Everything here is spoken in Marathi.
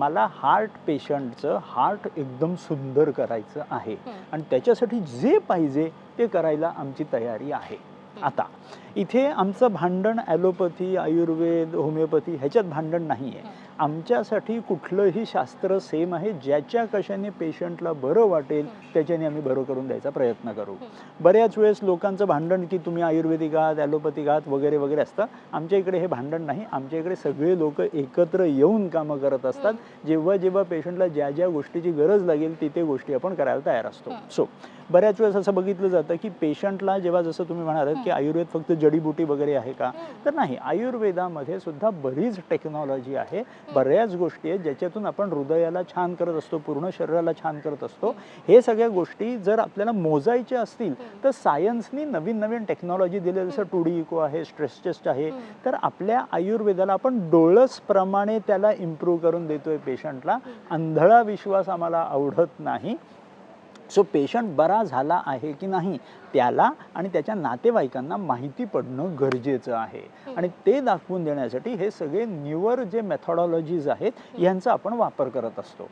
मला हार्ट पेशंटचं हार्ट एकदम सुंदर करायचं आहे. आणि त्याच्यासाठी जे पाहिजे ते करायला आमची तयारी आहे. आता इथे आमचं भांडण ॲलोपॅथी आयुर्वेद होमिओपॅथी ह्याच्यात भांडण नाही आहे आमच्यासाठी कुठलंही शास्त्र सेम आहे ज्याच्या कशाने पेशंटला बरं वाटेल त्याच्याने आम्ही बरं करून द्यायचा प्रयत्न करू. बऱ्याच वेळेस लोकांचं भांडण की तुम्ही आयुर्वेदिक आहात ॲलोपॅथिक आहात वगैरे वगैरे असतं. आमच्या इकडे हे भांडण नाही. आमच्या इकडे सगळे लोक एकत्र येऊन कामं करत असतात. जेव्हा जेव्हा पेशंटला ज्या ज्या गोष्टीची गरज लागेल ती ते गोष्टी आपण करायला तयार असतो. सो बऱ्याच वेळेस असं बघितलं जातं की पेशंटला जेव्हा जसं तुम्ही म्हणालात की आयुर्वेद फक्त जडीबुटी वगैरे आहे का? तर नाही आयुर्वेदामध्ये सुद्धा बरीच टेक्नॉलॉजी आहे. बऱ्याच गोष्टी आहेत ज्याच्यातून आपण हृदयाला छान करत असतो पूर्ण शरीराला छान करत असतो. हे सगळ्या गोष्टी जर आपल्याला मोजायच्या असतील तर सायन्सनी नवीन नवीन टेक्नॉलॉजी दिली जसं टू डी इको आहे स्ट्रेस टेस्ट आहे तर आपल्या आयुर्वेदाला आपण डोळसप्रमाणे त्याला इम्प्रूव्ह करून देतोय पेशंटला आंधळा विश्वास आम्हाला आवडत नाही. सो पेशंट बरा झाला आहे की नाही त्याला आणि त्याच्या नातेवाईकांना माहिती पडणं गरजेचं आहे. आणि ते दाखवून देण्यासाठी हे सगळे न्यूअर जे मेथॉडॉलॉजीज आहेत यांचा आपण वापर करत असतो.